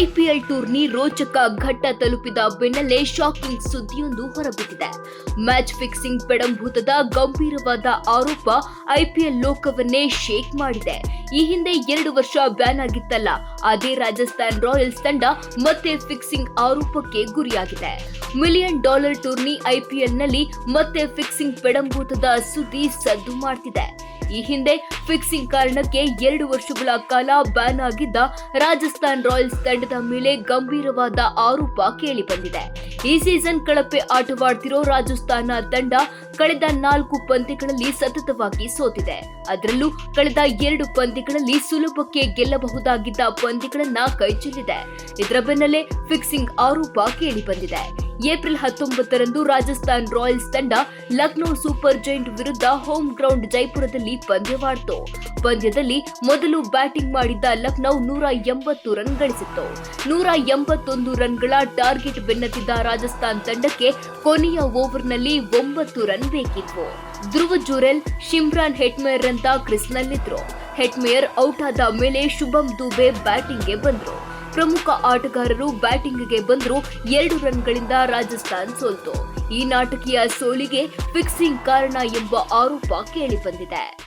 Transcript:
IPL tourney ರೋಚಕ ಘಟ್ಟ ತಲುಪಿದ ಬೆನ್ನಲ್ಲೇ ಶಾಕಿಂಗ್ ಸುದ್ದಿಯೊಂದು ಹೊರಬಿದ್ದಿದೆ. ಮ್ಯಾಚ್ ಫಿಕ್ಸಿಂಗ್ ಪೆಡಂಭೂತದ ಗಂಭೀರವಾದ ಆರೋಪ ಐಪಿಎಲ್ ಲೋಕವನ್ನೇ ಶೇಕ್ ಮಾಡಿದೆ. ಈ ಹಿಂದೆ ಎರಡು ವರ್ಷ ಬ್ಯಾನ್ ಆಗಿತ್ತಲ್ಲ, ಅದೇ ರಾಜಸ್ಥಾನ್ ರಾಯಲ್ಸ್ ತಂಡ ಮತ್ತೆ ಫಿಕ್ಸಿಂಗ್ ಆರೋಪಕ್ಕೆ ಗುರಿಯಾಗಿದೆ. ಮಿಲಿಯನ್ ಡಾಲರ್ ಟೂರ್ನಿ ಐಪಿಎಲ್ನಲ್ಲಿ ಮತ್ತೆ ಫಿಕ್ಸಿಂಗ್ ಪೆಡಂಭೂತದ ಸುದ್ದಿ ಸದ್ದು ಮಾಡ್ತಿದೆ. ಈ ಹಿಂದೆ ಫಿಕ್ಸಿಂಗ್ ಕಾರಣಕ್ಕೆ ಎರಡು ವರ್ಷಗಳ ಕಾಲ ಬ್ಯಾನ್ ಆಗಿದ್ದ ರಾಜಸ್ಥಾನ್ ರಾಯಲ್ಸ್ ತಂಡದ ಮೇಲೆ ಗಂಭೀರವಾದ ಆರೋಪ ಕೇಳಿ ಬಂದಿದೆ ಈ ಸೀಸನ್ ಕಳಪೆ ಆಟವಾಡ್ತಿರೋ ರಾಜಸ್ಥಾನ ತಂಡ ಕಳೆದ ನಾಲ್ಕು ಪಂದ್ಯಗಳಲ್ಲಿ ಸತತವಾಗಿ ಸೋತಿದೆ. ಅದರಲ್ಲೂ ಕಳೆದ ಎರಡು ಪಂದ್ಯಗಳಲ್ಲಿ ಸುಲಭಕ್ಕೆ ಗೆಲ್ಲಬಹುದಾಗಿದ್ದ ಪಂದ್ಯಗಳನ್ನ ಕೈಚೆಲ್ಲಿದೆ. ಇದರ ಬೆನ್ನಲ್ಲೇ ಫಿಕ್ಸಿಂಗ್ ಆರೋಪ ಕೇಳಿ ಬಂದಿದೆ ಏಪ್ರಿಲ್ ಹತ್ತೊಂಬತ್ತರಂದು ರಾಜಸ್ಥಾನ್ ರಾಯಲ್ಸ್ ತಂಡ ಲಕ್ನೋ ಸೂಪರ್ ಜೈಂಟ್ ವಿರುದ್ಧ ಹೋಮ್ ಗ್ರೌಂಡ್ ಜೈಪುರದಲ್ಲಿ ಪಂದ್ಯವಾಡಿತು. ಪಂದ್ಯದಲ್ಲಿ ಮೊದಲು ಬ್ಯಾಟಿಂಗ್ ಮಾಡಿದ್ದ ಲಕ್ನೌ ನೂರ ಎಂಬತ್ತು ರನ್ ಗಳಿಸಿತ್ತು. ನೂರ ಎಂಬತ್ತೊಂದು ರನ್ಗಳ ಟಾರ್ಗೆಟ್ ಬೆನ್ನತ್ತಿದ್ದ ರಾಜಸ್ಥಾನ್ ತಂಡಕ್ಕೆ ಕೊನೆಯ ಓವರ್ನಲ್ಲಿ ಒಂಬತ್ತು ರನ್ ಬೇಕಿತ್ತು. ಧ್ರುವ ಜುರೆಲ್, ಶಿಮ್ರಾನ್ ಹೆಟ್ಮೇರ್ ಅಂತ ಕ್ರಿಸ್ನಲ್ಲಿದ್ರು. ಹೆಟ್ಮೇಯರ್ ಔಟ್ ಆದ ಮೇಲೆ ಶುಭಂ ದುಬೆ ಬ್ಯಾಟಿಂಗ್ಗೆ ಬಂದ್ರು. ಪ್ರಮುಖ ಆಟಗಾರರು ಬ್ಯಾಟಿಂಗ್ಗೆ ಬಂದರೂ ಎರಡು ರನ್ಗಳಿಂದ ರಾಜಸ್ಥಾನ್ ಸೋಲ್ತು. ಈ ನಾಟಕೀಯ ಸೋಲಿಗೆ ಫಿಕ್ಸಿಂಗ್ ಕಾರಣ ಎಂಬ ಆರೋಪ ಕೇಳಿಬಂದಿದೆ.